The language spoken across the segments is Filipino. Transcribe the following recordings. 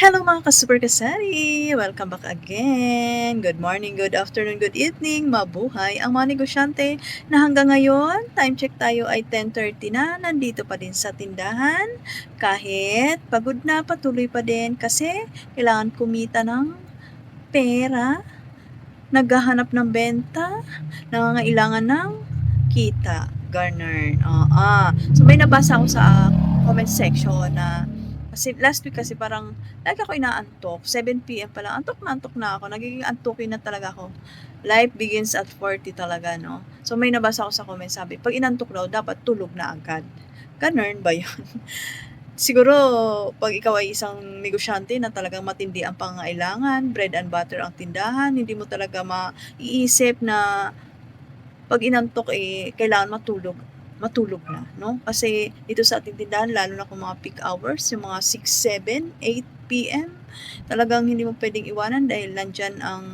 Hello mga ka-super kasari! Welcome back again! Good morning, good afternoon, good evening, mabuhay ang mga negosyante na hanggang ngayon, time check tayo ay 10.30 na, nandito pa din sa tindahan. Kahit pagod na, patuloy pa din kasi kailangan kumita ng pera, naghahanap ng benta, nangangailangan ng kita, garner. Oo. So may nabasa ako sa comment section na kasi last week kasi parang lagi ako inaantok. 7pm pa lang. Antok na antok na ako. Nagiging antukin na talaga ako. Life begins at 40 talaga, no? So may nabasa ako sa comment sabi, pag inantok daw, dapat tulog na agad. Ganun ba yun? Siguro, pag ikaw ay isang negosyante na talagang matindi ang pangailangan, bread and butter ang tindahan, hindi mo talaga maiisip na pag inantok eh, kailangan matulog matulog na, no? Kasi dito sa ating tindahan, lalo na kung mga peak hours, yung mga 6, 7, 8 p.m., talagang hindi mo pwedeng iwanan dahil nandyan ang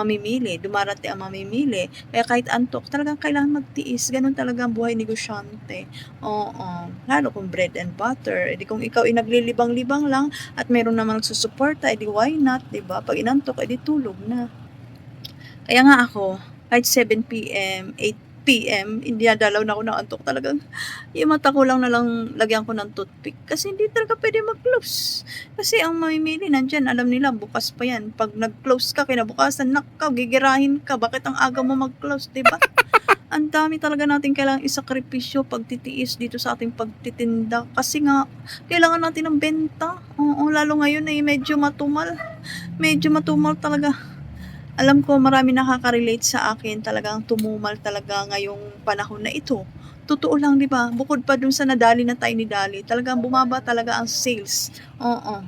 mamimili, dumarate ang mamimili. Kaya kahit antok, talagang kailangan magtiis. Ganun talaga ang buhay negosyante. Oo. Lalo kung bread and butter. Edi kung ikaw ay naglilibang-libang lang at meron naman nagsusuporta, edi why not, ba? Pag inantok, edi tulog na. Kaya nga ako, kahit 7 p.m., 8 PM, hindi nadalaw na ako ng antok talagang yung mata ko lang na lang lagyan ko ng toothpick kasi hindi talaga pwede mag-close. Kasi ang mamimili nandyan, alam nila bukas pa yan. Pag nag-close ka, kinabukasan, nakaw, gigirahin ka. Bakit ang aga mo mag-close, di ba? ang dami talaga natin kailangan isakripisyo pagtitiis dito sa ating pagtitinda kasi nga kailangan natin ng benta. Oo, lalo ngayon ay medyo matumal. Medyo matumal talaga alam ko marami nakaka-relate sa akin talagang tumumal talaga ngayong panahon na ito. Totoo lang, di ba? Bukod pa dun sa nadali na tayo ni Dali, talagang bumaba talaga ang sales. Oo.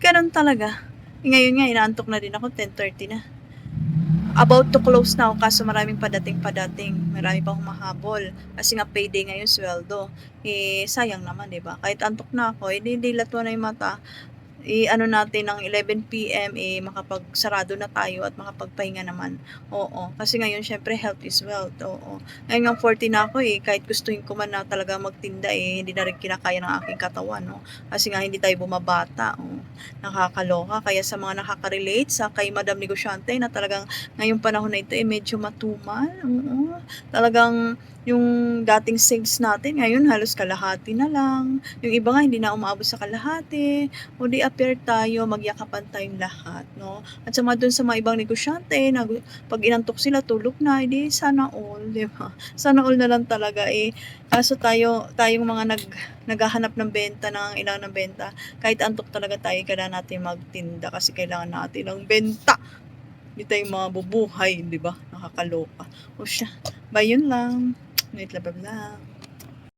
Ganun talaga. Eh, Ngayon nga, inaantok na din ako, 10.30 na. About to close na ako kaso maraming padating padating. Marami pang humahabol. Kasi nga payday ngayon sweldo. Eh, sayang naman, di ba? Kahit antok na ako, eh, lato na yung mata i-ano natin ng 11 PM eh makapagsarado na tayo at makapagpahinga naman. Oo. Kasi ngayon syempre health is wealth. Oo. Ngayon nga 40 na ako eh kahit gustuhin ko man na talaga magtinda eh hindi na rin kinakaya ng aking katawan no. Kasi nga hindi tayo bumabata. Oo. Nakakaloka kaya sa mga nakaka-relate sa kay Madam Negosyante na talagang ngayong panahon na ito eh medyo matumal. Oo. Talagang yung dating sales natin ngayon halos kalahati na lang. Yung iba nga hindi na umaabot sa kalahati. O di appear tayo, magyakapan tayong lahat, no? At sa mga dun sa mga ibang negosyante, na pag inantok sila, tulog na, edi sana all, di ba? Sana all na lang talaga, eh. Kaso tayo, tayong mga nag, naghahanap ng benta, ng ilang ng benta, kahit antok talaga tayo, kailangan natin magtinda kasi kailangan natin ng benta. Hindi tayo mga bubuhay, di ba? Nakakaloka. O siya, ba yun lang. Wait, lang.